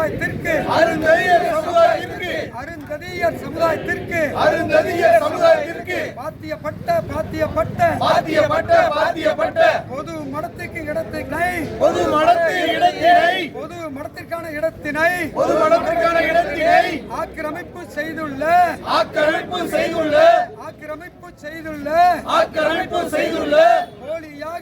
சமுதாயத்திற்கு அருந்ததியர் சமுதாயத்திற்கு அருந்ததியர் சமுதாயத்திற்கு அருந்ததியர் சமுதாயத்திற்கு பாத்தியப்பட்ட பாத்தியப்பட்ட பாத்தியப்பட்ட பாத்தியப்பட்ட பொது மடத்துக்கு இடத்தினை பொது மடத்தின் இடத்தினை பொது மடத்திற்கான இடத்தினை பொது மடத்திற்கான இடத்தினை ஆக்கிரமிப்பு செய்துள்ள ஆக்கிரமிப்பு செய்துள்ள ஆக்கிரமிப்பு செய்துள்ள ஆக்கிரமிப்பு செய்துள்ள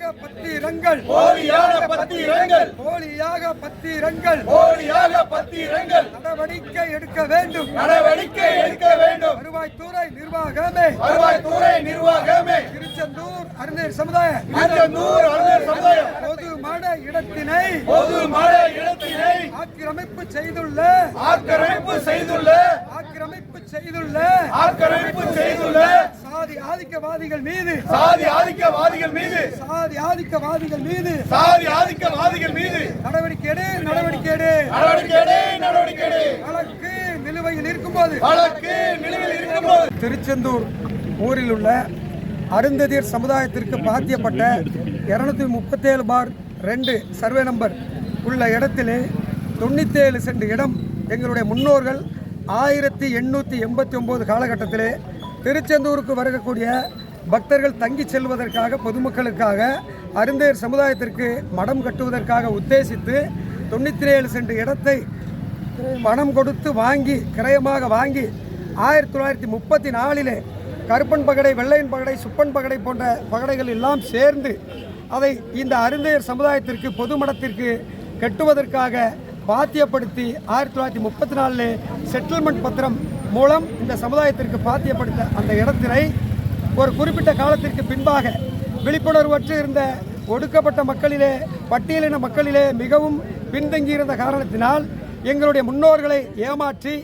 போலியாக பத்திரங்கள். போலியான பத்திரங்கள். போலியாக பத்திரங்கள். போலியாக பத்திரங்கள். நடவடிக்கை எடுக்க வேண்டும். நடவடிக்கை எடுக்க வேண்டும். வருவாய்த்துறை நிர்வாகமே. வருவாய்த்துறை நிர்வாகமே. திருச்செந்தூர் அறிஞர் சமுதாய திருச்செந்தூர் அருந்தர் சமுதாயம். பொது மட இடத்தினை பொது மட இடத்தினை ஆக்கிரமிப்பு செய்துள்ள. ஆக்கிரமிப்பு செய்துள்ள. ஆக்கிரமிப்பு செய்துள்ள. ஆக்கிரமிப்பு ஆதிக்கவாதிகள் மீது. சாதி ஆதிக்கவாதிகள் மீது. சாதி ஆதிக்கவாதிகள் மீது. சாதி ஆதிக்கவாதிகள் மீது. நடவடிக்கை எடு நடவடிக்கை எடு. நடவடிக்கை எடு, நடவடிக்கை எடு. வழக்கு நிலுவையில் இருக்கும்போது. வழக்கு நிலுவையில் இருக்கும்போது. திருச்செந்தூர் ஊரில் உள்ள அருந்ததியர் சமுதாயத்திற்கு பாத்தியப்பட்ட இருநூத்தி முப்பத்தேழு பார் ரெண்டு சர்வே நம்பர் உள்ள இடத்திலே தொண்ணூத்தேழு சென்ட் இடம் எங்களுடைய முன்னோர்கள் ஆயிரத்தி எண்ணூற்றி எண்பத்தி ஒம்பது காலகட்டத்திலே திருச்செந்தூருக்கு வரக்கூடிய பக்தர்கள் தங்கி செல்வதற்காக பொதுமக்களுக்காக அருந்தையர் சமுதாயத்திற்கு மடம் கட்டுவதற்காக உத்தேசித்து தொண்ணூற்றி ஏழு சென்ட் இடத்தை பணம் கொடுத்து வாங்கி கிரயமாக வாங்கி ஆயிரத்தி தொள்ளாயிரத்தி முப்பத்தி நாலிலே கருப்பன் பகடை வெள்ளையன் பகடை சுப்பன் பகடை போன்ற பகடைகள் எல்லாம் சேர்ந்து அதை இந்த அருந்தையர் சமுதாயத்திற்கு பொது மடத்திற்கு கட்டுவதற்காக பாத்தியப்படுத்தி ஆயிரத்தி தொள்ளாயிரத்தி முப்பத்தி நாலில் செட்டில்மெண்ட் பத்திரம் மூலம் இந்த சமுதாயத்திற்கு பாத்தியப்படுத்த அந்த இடத்தினை ஒரு குறிப்பிட்ட காலத்திற்கு பின்பாக விழிப்புணர்வற்று இருந்த ஒடுக்கப்பட்ட மக்களிலே பட்டியலின மக்களிலே மிகவும் பின்தங்கியிருந்த காரணத்தினால் எங்களுடைய முன்னோர்களை ஏமாற்றி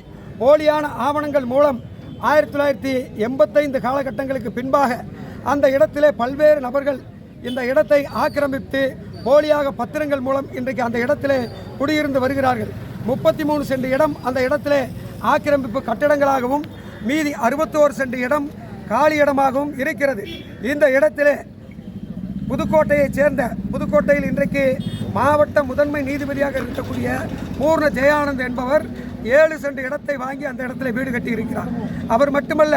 போலியான ஆவணங்கள் மூலம் ஆயிரத்தி தொள்ளாயிரத்தி எண்பத்தைந்து காலகட்டங்களுக்கு பின்பாக அந்த இடத்திலே பல்வேறு நபர்கள் இந்த இடத்தை ஆக்கிரமித்து போலியாக பத்திரங்கள் மூலம் இன்றைக்கு அந்த இடத்திலே குடியிருந்து வருகிறார்கள். முப்பத்தி மூணு சென்ட் இடம் அந்த இடத்திலே ஆக்கிரமிப்பு கட்டடங்களாகவும் மீதி அறுபத்தோரு சென்ட் இடம் காலி இடமாகவும் இருக்கிறது. இந்த இடத்திலே புதுக்கோட்டையைச் சேர்ந்த புதுக்கோட்டையில் இன்றைக்கு மாவட்ட முதன்மை நீதிபதியாக இருக்கக்கூடிய பூர்ண ஜெயானந்த் என்பவர் ஏழு சென்ட் இடத்தை வாங்கி அந்த இடத்துல வீடு கட்டி இருக்கிறார் அவர் மட்டுமல்ல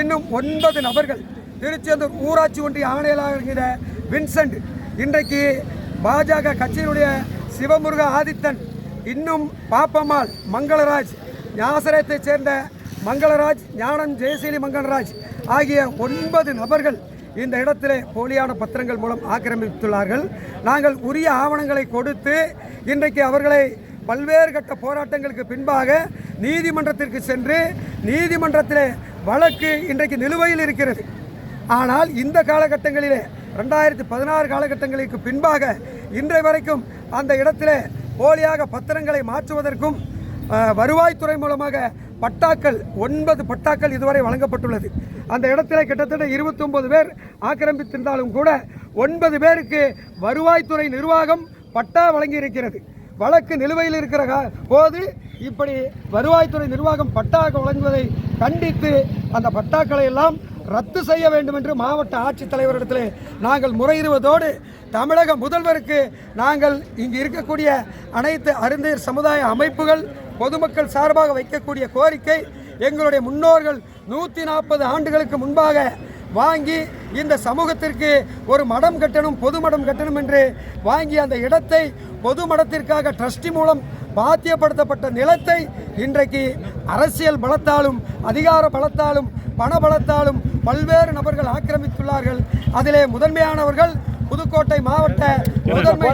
இன்னும் ஒன்பது நபர்கள் திருச்செந்தூர் ஊராட்சி ஒன்றிய ஆணையராக இருக்கிற வின்சென்ட் இன்றைக்கு பாஜக கட்சியினுடைய சிவமுருக ஆதித்தன் இன்னும் பாப்பம்மாள் மங்களராஜ் ஞாசரத்தைச் சேர்ந்த மங்களராஜ் ஞானம் ஜெயசீலி மங்களராஜ் ஆகிய ஒன்பது நபர்கள் இந்த இடத்திலே போலியான பத்திரங்கள் மூலம் ஆக்கிரமித்துள்ளார்கள். நாங்கள் உரிய ஆவணங்களை கொடுத்து இன்றைக்கு அவர்களை பல்வேறு கட்ட போராட்டங்களுக்கு பின்பாக நீதிமன்றத்திற்கு சென்று நீதிமன்றத்திலே வழக்கு இன்றைக்கு நிலுவையில் இருக்கிறது. ஆனால் இந்த காலகட்டங்களிலே ரெண்டாயிரத்தி பதினாறு காலகட்டங்களுக்கு பின்பாக இன்றை வரைக்கும் அந்த இடத்திலே போலியாக பத்திரங்களை மாற்றுவதற்கும் வருவாய்த்துறை மூலமாக பட்டாக்கள் ஒன்பது பட்டாக்கள் இதுவரை வழங்கப்பட்டுள்ளது. அந்த இடத்துல கிட்டத்தட்ட 29 பேர் ஆக்கிரமித்திருந்தாலும் கூட ஒன்பது பேருக்கு வருவாய்த்துறை நிர்வாகம் பட்டா வழங்கி இருக்கிறது வழக்கு நிலுவையில் இருக்கிற போது இப்படி வருவாய்த்துறை நிர்வாகம் பட்டாக வழங்குவதை கண்டித்து அந்த பட்டாக்களை எல்லாம் ரத்து செய்ய வேண்டும் என்று மாவட்ட ஆட்சித்தலைவரிடத்தில் நாங்கள் முறையிடுவதோடு தமிழக முதல்வருக்கு நாங்கள் இங்கு இருக்கக்கூடிய அனைத்து அருந்தையர் சமுதாய அமைப்புகள் பொதுமக்கள் சார்பாக வைக்கக்கூடிய கோரிக்கை எங்களுடைய முன்னோர்கள் நூற்றி நாற்பது ஆண்டுகளுக்கு முன்பாக வாங்கி இந்த சமூகத்திற்கு ஒரு மடம் கட்டணும் பொது மடம் கட்டணும் என்று வாங்கி அந்த இடத்தை பொது மடத்திற்காக ட்ரஸ்டி மூலம் பாத்தியப்படுத்தப்பட்ட நிலத்தை இன்றைக்கு அரசியல் பலத்தாலும் அதிகார பலத்தாலும் பண பலத்தாலும் பல்வேறு நபர்கள் ஆக்கிரமித்துள்ளார்கள். அதிலே முதன்மையானவர்கள் புதுக்கோட்டை மாவட்ட முதன்மை